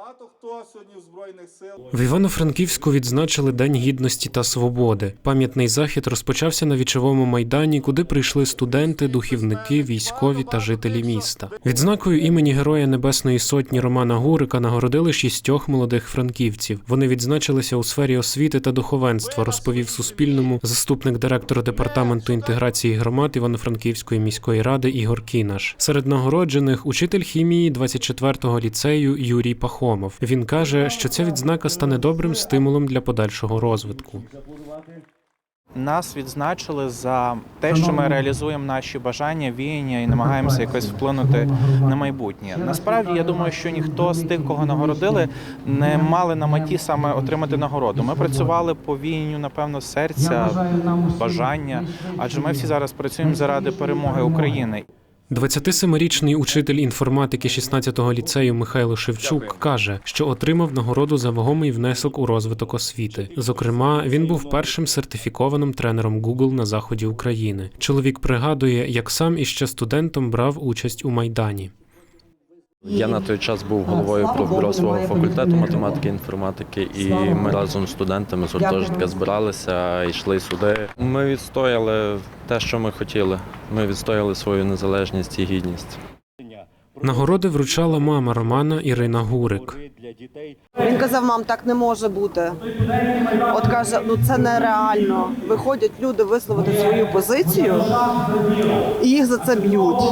Багато хто сьогодні в збройних сил В Івано-Франківську відзначили День гідності та свободи. Пам'ятний захід розпочався на вічовому майдані, куди прийшли студенти, духівники, військові та жителі міста. Відзнакою імені Героя Небесної Сотні Романа Гурика нагородили шістьох молодих франківців. Вони відзначилися у сфері освіти та духовенства, розповів Суспільному заступник директора департаменту інтеграції громад Івано-Франківської міської ради Ігор Кінаш. Серед нагороджених учитель хімії 24-го ліцею Юрій Пахомов. Він каже, що ця відзнака стане добрим стимулом для подальшого розвитку. Нас відзначили за те, що ми реалізуємо наші бажання, віяння і намагаємося якось вплинути на майбутнє. Насправді я думаю, що ніхто з тих, кого нагородили, не мали на меті саме отримати нагороду. Ми працювали по віянню, напевно, серця, бажання, адже ми всі зараз працюємо заради перемоги України. 27-річний учитель інформатики 16-го ліцею Михайло Шевчук каже, що отримав нагороду за вагомий внесок у розвиток освіти. Зокрема, він був першим сертифікованим тренером Google на заході України. Чоловік пригадує, як сам іще студентом брав участь у майдані. Я на той час був головою профбюро свого факультету математики і інформатики, і ми разом з студентами з гуртожитка збиралися, йшли сюди. Ми відстояли те, що ми хотіли. Ми відстояли свою незалежність і гідність. Нагороди вручала мама Романа Ірина Гурик. Він казав, мам, так не може бути. От каже, ну це нереально. Виходять люди висловити свою позицію, і їх за це б'ють.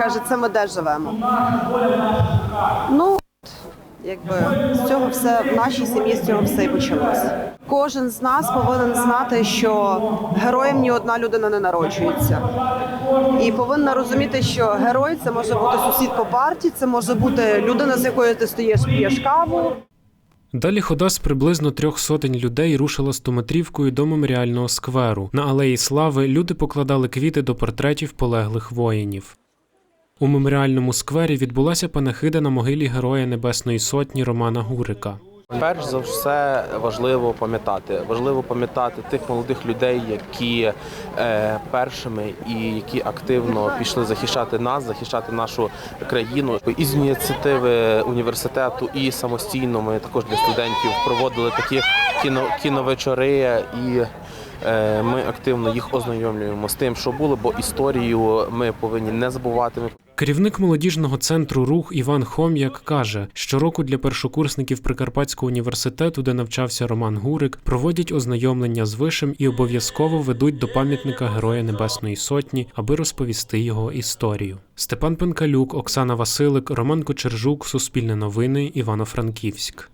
Каже, це ми де живемо. Ну, якби з цього все в нашій сім'ї з цього все і почалось. Кожен з нас повинен знати, що героєм ні одна людина не народжується. І повинна розуміти, що герой це може бути сусід по парті, це може бути людина, з якою ти стоїш, п'єш каву. Далі хода з приблизно трьох сотень людей рушила стометрівкою до меморіального скверу. На алеї Слави люди покладали квіти до портретів полеглих воїнів. У меморіальному сквері відбулася панахида на могилі Героя Небесної Сотні Романа Гурика. Перш за все важливо пам'ятати. Важливо пам'ятати тих молодих людей, які е, першими і які активно пішли захищати нас, захищати нашу країну. Із ініціативи університету і самостійно ми також для студентів проводили такі кіно, кіновечори і. е, Ми активно їх ознайомлюємо з тим, що було, бо історію ми повинні не забувати. Керівник молодіжного центру рух Іван Хом'як каже, щороку для першокурсників Прикарпатського університету, де навчався Роман Гурик, проводять ознайомлення з вишем і обов'язково ведуть до пам'ятника Героя Небесної Сотні, аби розповісти його історію. Степан Пенкалюк, Оксана Василик, Роман Кочержук, Суспільне новини, Івано-Франківськ.